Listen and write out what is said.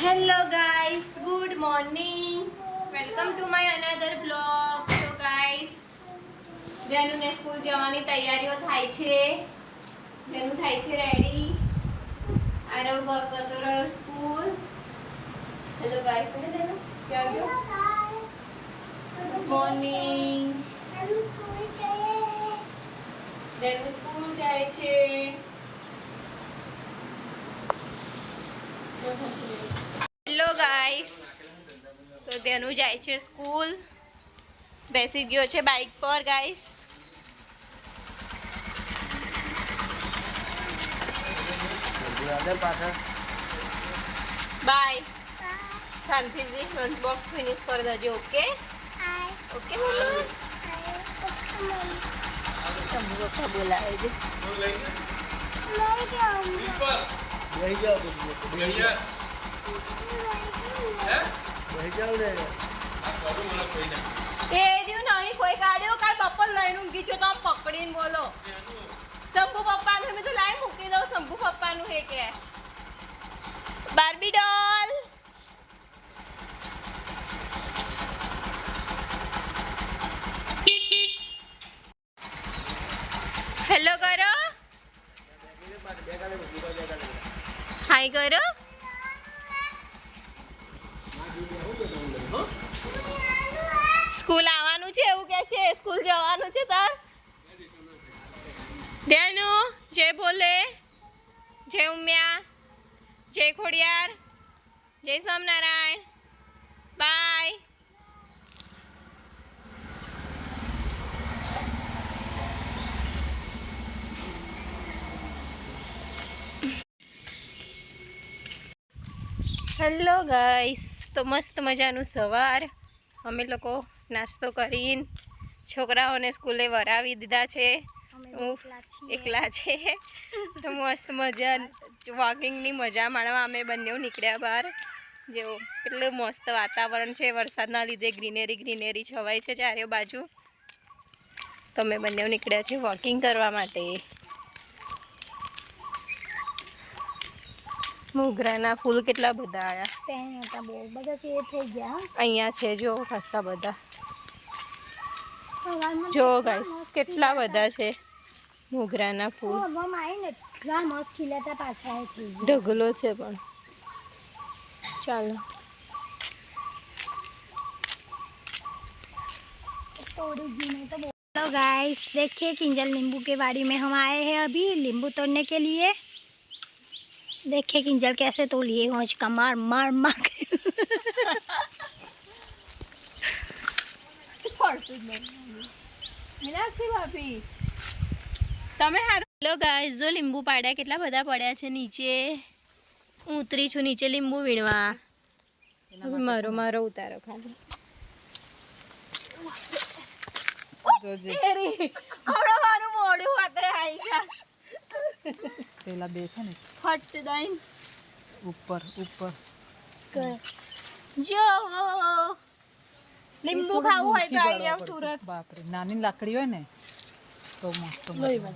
Hello guys good morning welcome to my another blog તો guys જેનુને school જવાની તૈયારીઓ થાય છે. જેનું થાય છે રેડી આરવ ગતો રહ્યો સ્કૂલ હેલો ગાઈસ કહે જેનું ક્યાં છો? મોર્નિંગ જેનું સ્કૂલ જાય છે. હેલો ગાઈસ તો તેનું જાય છે સ્કૂલ. બેસી ગયો છે બાઇક પર ગાઈસ બાય શાંતિથી લંચ બોક્સ ફિનિશ કરી દેજો ઓકે ઓકે બોલો. બોલાવે છે લઈ જાઓ વહી જાઓ એ રહ્યું નહીં કોઈ કાઢ્યો કાલ બપોર લઈને ઊંઘી છો તો આમ પકડીને બોલો. શંભુ પપ્પાનું મેં તો લાઈ મૂકી દઉં શંભુ પપ્પાનું હે કે. Barbie doll. હેલો કરો. હાય કરો. સ્કૂલ આવવાનું છે એવું કે છે? સ્કૂલ જવાનું છે તાર? દેનુ, જય બોલે જય ઉમ્યા, જય ખોડિયાર, જય સ્વામિનારાયણ, બાય. હેલો ગાઈસ તો મસ્ત મજાનું સવાર. અમે લોકો નાસ્તો કરીને છોકરાઓને સ્કૂલે વરાવી દીધા છે. હું એકલા છે. તો મસ્ત મજા વોકિંગની મજા માણવા અમે બંને નીકળ્યા બહાર. જેવો કેટલું મસ્ત વાતાવરણ છે. વરસાદના લીધે ગ્રીનરી ગ્રીનરી છવાય છે ચારે બાજુ. તો અમે બંને નીકળ્યા છે વોકિંગ કરવા માટે. મોગરાના ફૂલ કેટલા બધા આવ્યા ત્યાં હતા બહુ બધા છે એ થઈ ગયા અહીંયા છે જો ખાસા બધા સવારમાં જો ગાઈસ કેટલા બધા છે મોગરાના ફૂલ હવામાં આવીને એટલા મસ્ત ખીલાતા પાછા એ થઈ ગયા ઢગલો છે પણ ચાલો तोड़ी भी नहीं तो हेलो गाइस देखिए किंजल नींबू के बाड़ी में हम आए हैं अभी नींबू तोड़ने के लिए देखिए किंजल कैसे तोड़िए होच का मार मार मार के। તમે હેલો ગાઈસ જો લીંબુ પાડ્યા કેટલા બધા પડ્યા છે નીચે હું ઉતરી છું નીચે લીંબુ વીણવા હવે મારો મારો ઉતારો ખાલી તેરી હમણાં મારું મોઢું હાથે આવી ગયા પેલા બે છે ને. ફટ દઈને. ઉપર ઉપર. જો. લીંબુ ખાવું હોય તો આવી જાવ સુરત. બાપરે નાની લાકડી હોય ને તો મસ્ત મજા.